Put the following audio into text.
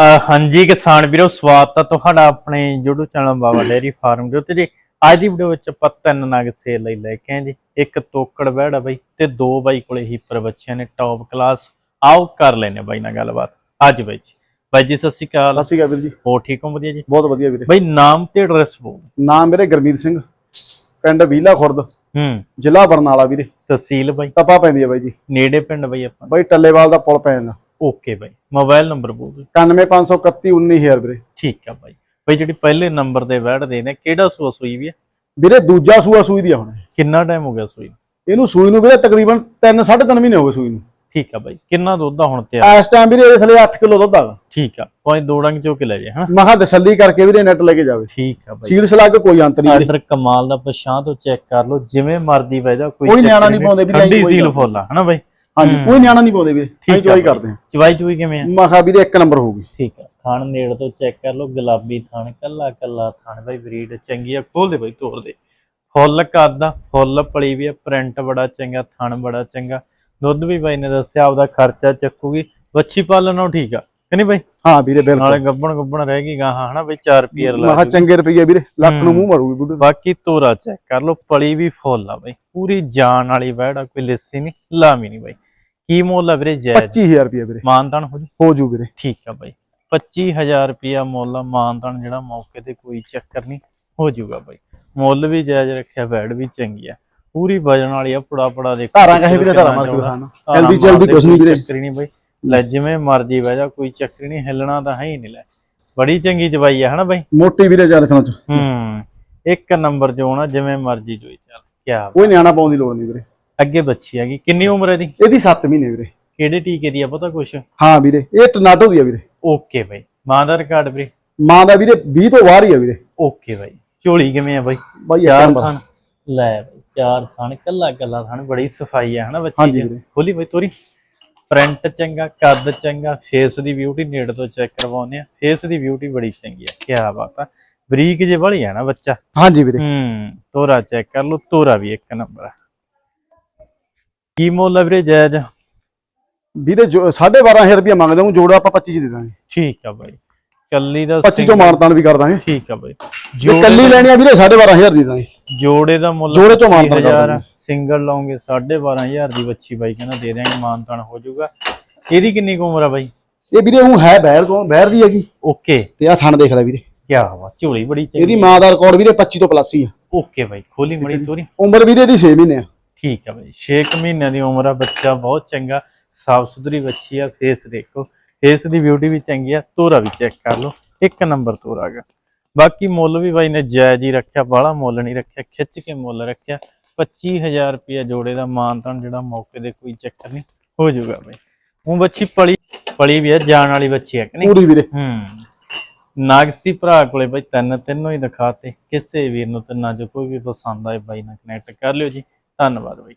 ਹਾਂਜੀ ਕਿਸਾਨ ਵੀਰੋ ਸਵਾਗਤ ਹੈ ਤੁਹਾਡਾ ਆਪਣੇ YouTube channel Baba dairy farm ਦੇ ਉੱਤੇ ਜੀ। ਅੱਜ ਦੀ ਵੀਡੀਓ ਵਿੱਚ ਆਪਾਂ ਤਿੰਨ ਨਗ ਸੇਲ ਲਈ ਲੈ ਕੇ ਆਏ ਜੀ। ਇੱਕ ਤੋਕੜ ਆ ਬਾਈ ਤੇ ਦੋ ਬਾਈ ਕੋਲੇ ਹੀਪਰ ਬੱਚਿਆਂ ਨੇ ਟੌਪ ਕਲਾਸ ਆਓ ਕਰ ਲੈਨੇ ਬਾਈ ਨਾਲ ਗੱਲਬਾਤ। ਅੱਜ ਬਾਈ ਜੀ। ਬਾਈ ਜੀ ਸਤਿ ਸ਼੍ਰੀ ਅਕਾਲ। ਸਤਿ ਸ਼੍ਰੀ ਅਕਾਲ ਵੀਰ ਜੀ। ਹੋ ਠੀਕ ਹੋ ਵਧੀਆ ਜੀ? ਬਹੁਤ ਵਧੀਆ ਵੀਰੇ। ਬਾਈ ਨਾਮ ਤੇ ਐਡਰੈਸ ਬੋਲ ਨਾਮ ਮੇਰੇ ਗੁਰਮੀਤ ਸਿੰਘ। ਪਿੰਡ ਵੀਲਾ ਖੁਰਦ। ਹੂੰ। ਜ਼ਿਲ੍ਹਾ ਬਰਨਾਲਾ ਵੀਰੇ। ਤਹਿਸੀਲ ਬਾਈ। ਤਪਾ ਪੈਂਦੀ ਹੈ ਬਾਈ ਜੀ। ਨੇੜੇ ਪਿੰਡ ਬਾਈ ਆਪਾਂ। ਬਾਈ ਟੱਲੇਵਾਲ ਦਾ ਪੁਲ ਪੈ ਜਾਂਦਾ। ਓਕੇ ਬਾਈ ਮੋਬਾਈਲ ਨੰਬਰ ਬੋਲ ਦਿਓ। 91531 ਵੀਰੇ। ਠੀਕ ਆ ਬਾਈ। ਬਾਈ ਜਿਹੜੀ ਪਹਿਲੇ ਨੰਬਰ ਦੇ ਦੇ ਨੇ ਕਿਹੜਾ ਸੂਆ ਸੂਈ ਵੀ ਹੈ ਵੀਰੇ ਦੂਜਾ ਸੂਆ ਸੂਈ ਦੀ ਆ ਹੁਣ। ਕਿੰਨਾ ਟਾਈਮ ਹੋ ਗਿਆ ਸੂਈ ਨੂੰ? ਇਹਨੂੰ ਸੂਈ ਨੂੰ ਵੀਰੇ ਤਕਰੀਬਨ 3 3.5 ਮਹੀਨੇ ਹੋ ਗਏ ਸੂਈ ਨੂੰ। ਠੀਕ ਆ ਬਾਈ ਕਿੰਨਾ ਦੁੱਧ ਆ ਹੁਣ ਤਿਆਰ? ਇਸ ਟਾਈਮ ਵੀਰੇ ਇਹਦੇ ਥੱਲੇ 8 ਕਿਲੋ ਦੁੱਧ ਆਗਾ ਠੀਕ ਆ ਕੋਈ ਦੋ ਡੰਗ ਚੋ ਕੇ ਲੈ ਜਾ ਹਨਾ? ਮਹਾ ਤਸੱਲੀ ਕਰਕੇ ਵੀਰੇ ਨੈਟ ਲੈ ਕੇ ਜਾਵੇ। ਠੀਕ ਆ ਬਾਈ। ਸੀਲ ਸਲਾਗ ਕੋਈ ਅੰਤ ਨਹੀਂ ਆਰਡਰ ਕਮਾਲ ਦਾ ਪਛਾਂ ਤੋਂ ਚੈੱਕ ਕਰ ਲਓ ਜਿਵੇਂ ਮਰਦੀ ਵਜਾ ਕੋਈ ਕੋਈ ਨਿਆਣਾ ਨਹੀਂ। ਪਾਉਂਦੇ ਵੀ ਠੰਡੀ ਕੋਈ ਸੀਲ ਫੁੱਲ ਆ ਹਨਾ ਬਾਈ? ਹਾਂਜੀ ਕੋਈ ਨਿਆਣਾ ਨਹੀਂ ਪਾਉਂਦੇ ਵੀਰੇ। ਅਸੀਂ ਬਾਈ। ਕਰਦੇ ਹਾਂ। ਚਵਾਈ ਚੁਈ ਕਿਵੇਂ ਆ? ਮਹਾ ਵੀਰੇ ਇੱਕ ਨੰਬਰ ਹੋਊਗੀ। ਠੀਕ ਆ। ਥਣ ਨੇੜ ਤੋਂ ਚੈੱਕ ਕਰ ਲਓ ਗੁਲਾਬੀ ਥਣ ਕੱਲਾ ਕੱਲਾ ਥਣ। ਬਾਈ ਬਰੀਡ ਚੰਗੀ ਆ ਖੋਲ ਦੇ ਬਾਈ ਤੋੜ ਦੇ। ਫੁੱਲ ਕਰਦਾ ਫੁੱਲ ਪਲੀ ਵੀ ਆ ਪ੍ਰਿੰਟ ਬੜਾ ਚੰਗਾ ਥਣ ਬੜਾ ਚੰਗਾ। ਦੁੱਧ ਵੀ ਬਾਈ ਨੇ ਦੱਸਿਆ ਆਪਦਾ ਖਰਚਾ ਚੱਕੂਗੀ। ਵੱਛੀ ਪਾਲਣੋਂ ਠੀਕ ਆ। ਨਹੀਂ ਬਾਈ? ਹਾਂ ਵੀਰੇ ਬਿਲਕੁਲ। ਨਾਲੇ ਗੱਬਣ ਗੱਬਣ ਰਹਿ ਗਈ ਗਾਹਾਂ ਹਨਾ ਬਈ 4 ਰੁਪਏ ਲਾ ਮਹਾ ਚੰਗੇ ਰੁਪਈਏ ਵੀਰੇ ਲੱਖ ਨੂੰ ਮੂੰਹ ਮਾਰੂਗੀ ਬੁੱਢੇ ਦਾ। ਬਾਕੀ ਤੋਰਾ ਚੈੱਕ ਕਰ ਲਓ ਪਲੀ ਵੀ ਫੁੱਲ ਆ ਬਈ। ਪੂਰੀ ਜਾਨ ਵਾਲੀ ਵੈੜ ਆ ਕੋਈ ਲਿੱਸੀ ਨਹੀਂ ਲਾਮੀ ਨਹੀਂ ਬਈ। ਕੀ ਮੁੱਲ ਆ ਵੀਰੇ ਜਾਇਜ਼ 25000 ਰੁਪਏ ਵੀਰੇ। ਮਾਨਤਾਨ ਹੋ ਜੀ? ਹੋ ਜੂ ਵੀਰੇ। ਠੀਕ ਆ ਬਈ। 25000 ਰੁਪਿਆ ਮੁੱਲ ਆ ਮਾਨਤਾਨ ਜਿਹੜਾ ਮੌਕੇ ਤੇ ਕੋਈ ਚੱਕਰ ਨਹੀਂ ਹੋ ਜਾਊਗਾ ਬਈ। ਮੁੱਲ ਵੀ ਜਾਇਜ਼ ਰੱਖਿਆ ਵੈੜ ਵੀ ਚੰਗੀ ਆ। ਪੂਰੀ ਵਜਣ ਵਾਲੀ ਆ ਪੁੜਾ ਪੁੜਾ ਦੇਖੋ ਧਾਰਾਂ ਕਹੇ ਵੀਰੇ ਧਾਰਾਂ ਮਾਰ ਕੇ। ਦਿਖਾਣਾ ਜਲਦੀ ਜਲਦੀ ਕੁਛ ਨਹੀਂ ਵੀਰੇ। ਚੱਕਰ ਹੀ ਨਹੀਂ ਬਈ। ਲੈ ਜਿਵੇਂ ਮਰਜ਼ੀ ਬਹਿ ਜਾ ਕੋਈ ਚੱਕਰ ਨਹੀਂ ਹਿੱਲਣਾ ਤਾਂ ਹੈ ਹੀ ਨਹੀਂ ਲੈ। ਬੜੀ ਚੰਗੀ ਜਵਾਈ ਆ ਹਨਾ ਬਈ? ਮੋਟੀ ਵੀਰੇ ਚਾਰ ਥਾਂ ਚ। ਹੂੰ ਇੱਕ ਨੰਬਰ ਜੋ ਨਾ ਜਿਵੇਂ ਮਰਜ਼ੀ ਜੋਈ ਚੱਲ ਕਿਆ ਕੋਈ ਨਿਆਣਾ ਪਾਉਣ ਦੀ ਲੋੜ ਨਹੀਂ ਵੀਰੇ। ਅੱਗੇ ਬੱਚੀ ਹੈਗੀ ਕਿੰਨੀ ਉਮਰ ਹੈ ਦੀ ਇਹਦੀ 7 ਮਹੀਨੇ ਵੀਰੇ। ਕਿਹੜੇ ਟੀਕੇ ਦੀ ਆ ਪਤਾ ਕੁਛ? ਹਾਂ ਵੀਰੇ ਇਹ ਟਨਾਟੋ ਦੀ ਆ ਵੀਰੇ। ਓਕੇ ਬਾਈ ਮਾਂ ਦਾ ਰਿਕਾਰਡ ਵੀਰੇ? ਮਾਂ ਦਾ ਵੀਰੇ 20 ਤੋਂ ਬਾਹਰ ਹੀ ਆ ਵੀਰੇ। ਓਕੇ ਬਾਈ ਝੋਲੀ ਕਿਵੇਂ ਆ ਬਾਈ? ਬਾਈ ਚਾਰ ਥਣ ਲੈ ਬਾਈ ਚਾਰ ਥਣ ਕੱਲਾ ਕੱਲਾ ਥਣ ਬੜੀ ਸਫ਼ਾਈ ਆ ਹਨਾ ਬੱਚੀ ਦੀ। ਖੋਲੀ ਬਾਈ ਤੋਰੀ। ਪ੍ਰਿੰਟ ਚੰਗਾ ਕੱਦ ਚੰਗਾ ਫੇਸ ਦੀ ਬਿਊਟੀ ਨੇੜ ਤੋਂ ਚੈੱਕ ਕਰਵਾਉਂਦੇ ਆ ਫੇਸ ਦੀ ਬਿਊਟੀ ਬੜੀ ਚੰਗੀ ਆ ਕੀ ਬਾਤ ਆ ਬਰੀਕ ਜੇ ਵਾਲੀ ਆ ਨਾ ਬੱਚਾ? ਹਾਂਜੀ ਵੀਰੇ। ਹੂੰ ਤੋਰਾ ਚੈੱਕ ਕਰ ਲਓ ਤੋਰਾ ਵੀ ਇੱਕ ਨੰਬਰ ਆ ਕੀ ਮੁੱਲ ਆ ਵੀਰੇ ਜਾਇਜ਼ ਵੀਰੇ ਜੋ 12500 ਰੁਪਏ ਮੰਗਦੇ ਹਾਂ ਜੋੜਾ ਆਪਾਂ 25 ਚ ਦੇ ਦਾਂਗੇ। ਠੀਕ ਆ ਬਾਈ। ਕੱਲੀ ਦਾ 25 ਤੋਂ ਮਾਨਤਾਨ ਵੀ ਕਰ ਦਾਂਗੇ। ਠੀਕ ਆ ਬਾਈ। ਜੇ ਕੱਲੀ ਲੈਣੀ ਆ ਵੀਰੇ 12500 ਦੀ ਦਾਂਗੇ। ਜੋੜੇ ਦਾ ਮੁੱਲ ਜੋੜੇ ਚੋਂ ਮਾਨਤਾਨ ਕਰ 25,000 ਦਾਂਗੇ। ਸਿੰਗਲ ਲਾਉਂਗੇ 12500 ਦੀ ਬੱਚੀ ਬਾਈ ਕਹਿੰਦਾ ਦੇ ਦਿਆਂਗੇ ਮਾਨਤਾਨ ਹੋ ਜਾਊਗਾ। ਇਹਦੀ ਕਿੰਨੀ ਕੁ ਉਮਰ ਆ ਬਾਈ? ਇਹ ਵੀਰੇ ਹੁਣ ਹੈ ਬਹਿਰ ਤੋਂ ਬਹਿਰ ਦੀ ਹੈਗੀ। ਓਕੇ। ਤੇ ਆ ਥਣ ਦੇਖ ਲੈ ਵੀਰੇ। ਕੀ ਵਾ ਝੋਲੀ ਬੜੀ ਚੰਗੀ। ਇਹਦੀ ਮਾਂ ਦਾ ਰਿਕਾਰਡ ਵੀਰੇ 25 ਤੋਂ ਪਲੱਸ ਹੀ ਆ। ਓਕੇ ਬਾਈ ਖੋਲੀ ਮੜੀ ਤੋਰੀ। ਉਮਰ ਵੀਰੇ ਦੀ 6 ਮਹੀਨੇ ਆ। ਠੀਕ ਆ ਬਾਈ 6 ਮਹੀਨਿਆਂ ਦੀ ਉਮਰ ਆ ਬੱਚਾ ਬਹੁਤ ਚੰਗਾ ਸਾਫ਼ ਸੁਥਰੀ ਬੱਚੀ ਆ ਫੇਸ ਦੇਖੋ। ਫੇਸ ਦੀ ਬਿਊਟੀ ਵੀ ਚੰਗੀ ਆ ਤੋਰਾ ਵੀ ਚੈੱਕ ਕਰ ਲਓ ਇੱਕ ਨੰਬਰ ਤੋਰਾ ਗਾ ਬਾਕੀ ਮੁੱਲ ਵੀ ਬਾਈ ਨੇ ਜਾਇਜ਼ ਹੀ ਰੱਖਿਆ ਬਾਹਲਾ ਮੁੱਲ ਨਹੀਂ ਰੱਖਿਆ ਖਿੱਚ ਕੇ ਮੁੱਲ ਰੱਖਿਆ। 25000 ਰੁਪਇਆ ਜੋੜੇ ਦਾ ਮਾਨਤਾਨ ਜਿਹੜਾ ਮੌਕੇ ਦੇ ਕੋਈ ਚੱਕਰ ਨਹੀਂ ਹੋ ਜਾਊਗਾ ਬਾਈ। ਉਹ ਬੱਚੀ ਪਲੀ ਪਲੀ ਵੀ ਆ ਜਾਣ ਵਾਲੀ ਬੱਚੀ ਹੈ ਕਿ ਨਹੀਂ? ਪੂਰੀ ਵੀਰੇ। ਹੂੰ। ਨਾਗਸੀ ਭਰਾ ਕੋਲੇ ਬਾਈ ਤਿੰਨ ਤਿੰਨੋਂ ਹੀ ਦਿਖਾਤੇ। ਕਿਸੇ ਵੀਰ ਨੂੰ ਤਿੰਨਾਂ ਚੋਂ ਕੋਈ ਵੀ ਪਸੰਦ ਆਏ ਬਾਈ ਨਾਲ ਕਨੈਕਟ ਕਰ ਲਿਓ ਜੀ। ਧੰਨਵਾਦ ਬਾਈ।